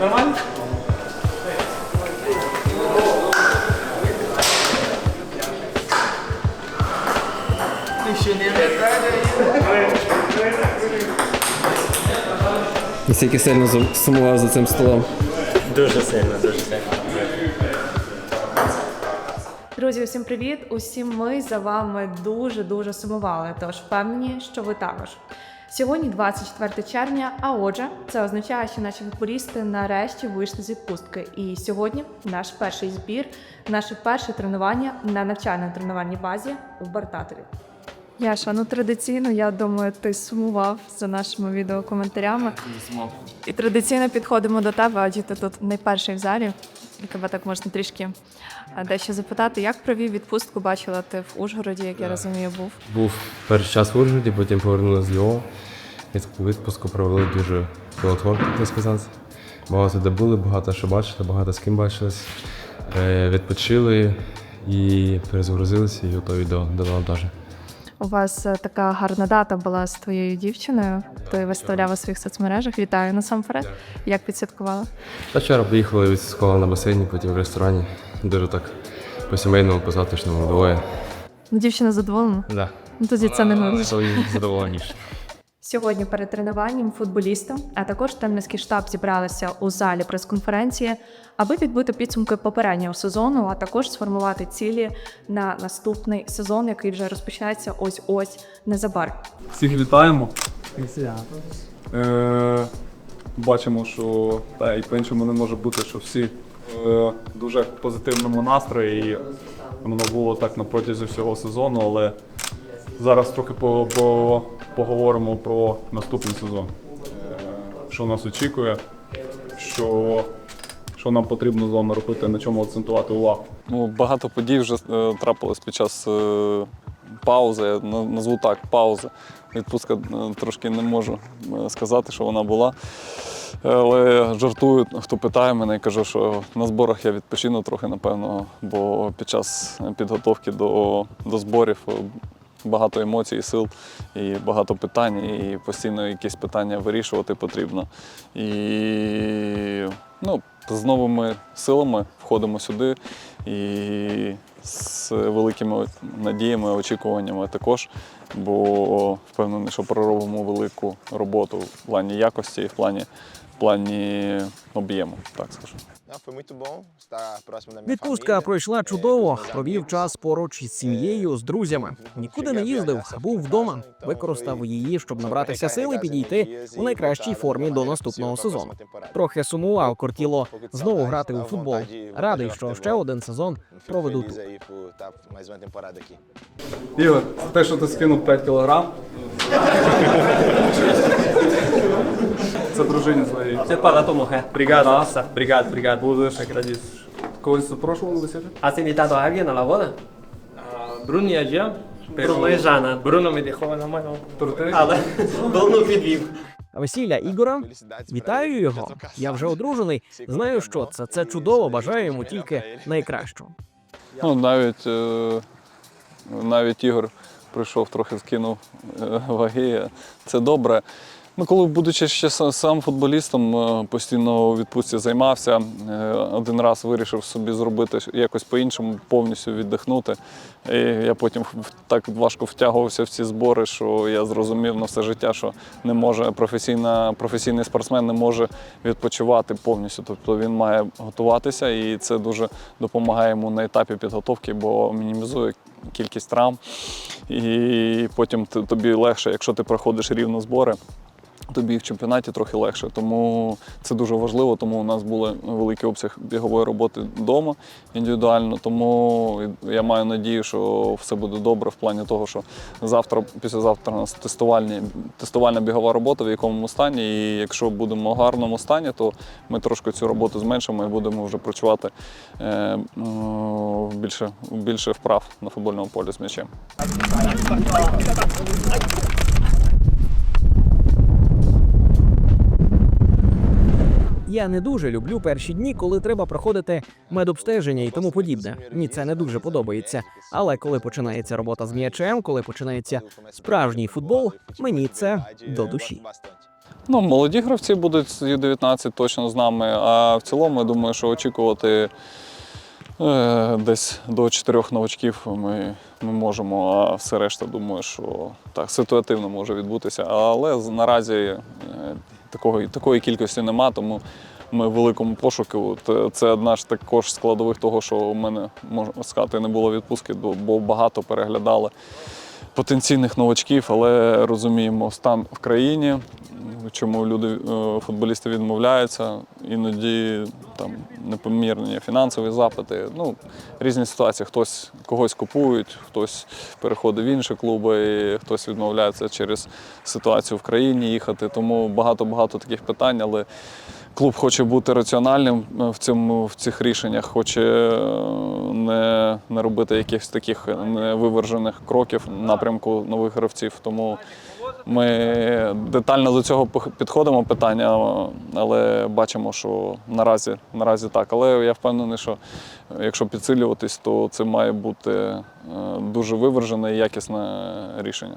Нормально? Настільки сильно сумував за цим столом. Дуже сильно, дуже сильно. Друзі, усім привіт! Усім ми за вами дуже дуже сумували. Тож впевнені, що ви також. Сьогодні 24 червня. А отже, це означає, що наші футболісти нарешті вийшли з відпустки. І сьогодні наш перший збір, наше перше тренування на навчальній тренувальній базі в Бартатові. Яша, ну традиційно, я думаю, ти сумував за нашими відеокоментарями. І традиційно підходимо до тебе, адже ти тут найперший в залі. Тебе так можна трішки дещо запитати, як провів відпустку, бачила ти в Ужгороді, як я розумію, був. Був перший час в Ужгороді, потім повернулися з Львова. Відпуску провели дуже плодотворно, так сказати. Багато де були, багато що бачили, багато з ким бачились. Е, Відпочили і перезагрузилися і готові до, до навантаження. У вас е, така гарна дата була з твоєю дівчиною. Ти виставляв у своїх соцмережах. Вітаю насамперед. Як підсвяткувала? Та вчора поїхали відсіскували на басейні, потім в ресторані. Дуже так по-сімейному, по-затишному двоє. Ну, дівчина задоволена? Да. Ну тоді це не. Свої задоволеніше. Сьогодні перед тренуванням футболістам, а також тренерський штаб зібралися у залі прес-конференції, аби підбити підсумки попереднього сезону, а також сформувати цілі на наступний сезон, який вже розпочнеться ось ось незабаром. Всіх вітаємо. Е, бачимо, що та і по-іншому не може бути, що всі е, в дуже позитивному настрої. І воно було так на протязі всього сезону, але зараз трохи по, по, поговоримо про наступний сезон. Е, що нас очікує, що, що нам потрібно з вами робити, на чому акцентувати увагу. Ну, багато подій вже е, трапилось під час е, паузи, я назву так, паузи. Відпустка трошки не можу сказати, що вона була. Але жартую, хто питає мене, і кажу, що на зборах я відпочину трохи, напевно, бо під час підготовки до, до зборів багато емоцій, сил і багато питань, і постійно якісь питання вирішувати потрібно. І ну, з новими силами входимо сюди і з великими надіями, очікуваннями також, бо впевнений, що проробимо велику роботу в плані якості і в плані, в плані об'єму, так скажу. Відпустка пройшла чудово. Провів час поруч із сім'єю, з друзями. Нікуди не їздив, був вдома. Використав її, щоб набратися сил і підійти у найкращій формі до наступного сезону. Трохи сумував, кортіло знову грати у футбол. Радий, що ще один сезон проведу тут. Ігор, те, що ти скинув 5 кілограм. Це дружині своїй. Tua mulher. Obrigado. Nossa, obrigado, obrigado. Будеш agradeço. Когось запрошували на весілля? Has invitado a alguien a la boda? Pero Bruno e Jana. Bruno me deixou na mão. Торти? Але Bruno підвів. Весілля Ігора. Вітаю його. Я вже одружений. Знаю, що це. Це чудово. Бажаю йому тільки найкращого. Ну, навіть, е, навіть Ігор прийшов, трохи скинув е, ваги. Це добре. Ну, коли, будучи ще сам футболістом, е, постійно у відпустці займався, е, один раз вирішив собі зробити якось по-іншому, повністю віддихнути. І я потім так важко втягувався в ці збори, що я зрозумів на все життя, що не може професійна, професійний спортсмен не може відпочивати повністю. Тобто він має готуватися, і це дуже допомагає йому на етапі підготовки, бо мінімізує кількість травм. І потім тобі легше, якщо ти проходиш рівно збори. Тобі в чемпіонаті трохи легше, тому це дуже важливо. Тому у нас був великий обсяг бігової роботи вдома індивідуально. Тому я маю надію, що все буде добре в плані того, що завтра, післязавтра у нас тестувальні, тестувальна бігова робота, в якому стані. І якщо будемо в гарному стані, то ми трошки цю роботу зменшимо і будемо вже працювати е, ну, більше, більше вправ на футбольному полі з м'ячем. Я не дуже люблю перші дні, коли треба проходити медобстеження і тому подібне. Мені це не дуже подобається. Але коли починається робота з м'ячем, коли починається справжній футбол, мені це до душі. Ну, молоді гравці будуть з Ю-19 точно з нами. А в цілому, я думаю, що очікувати е, десь до чотирьох новачків ми, ми можемо, а все решта, думаю, що так, ситуативно може відбутися. Але наразі е, такого, такої кількості нема, тому ми в великому пошуку. От, Це одна ж також складових того, що у мене, можна сказати, не було відпустки, бо багато переглядали потенційних новачків, але розуміємо стан в країні, чому люди, е, футболісти відмовляються, іноді там непомірні фінансові запити. Ну, різні ситуації. Хтось когось купують, хтось переходить в інші клуби, і хтось відмовляється через ситуацію в країні їхати. Тому багато-багато таких питань, але клуб хоче бути раціональним е, в цьому в цих рішеннях, хоче е, не, не робити якихось таких невивержених кроків в напрямку нових гравців. Тому ми детально до цього підходимо питання, але бачимо, що наразі, наразі так. Але я впевнений, що якщо підсилюватись, то це має бути е, дуже вивержене і якісне рішення.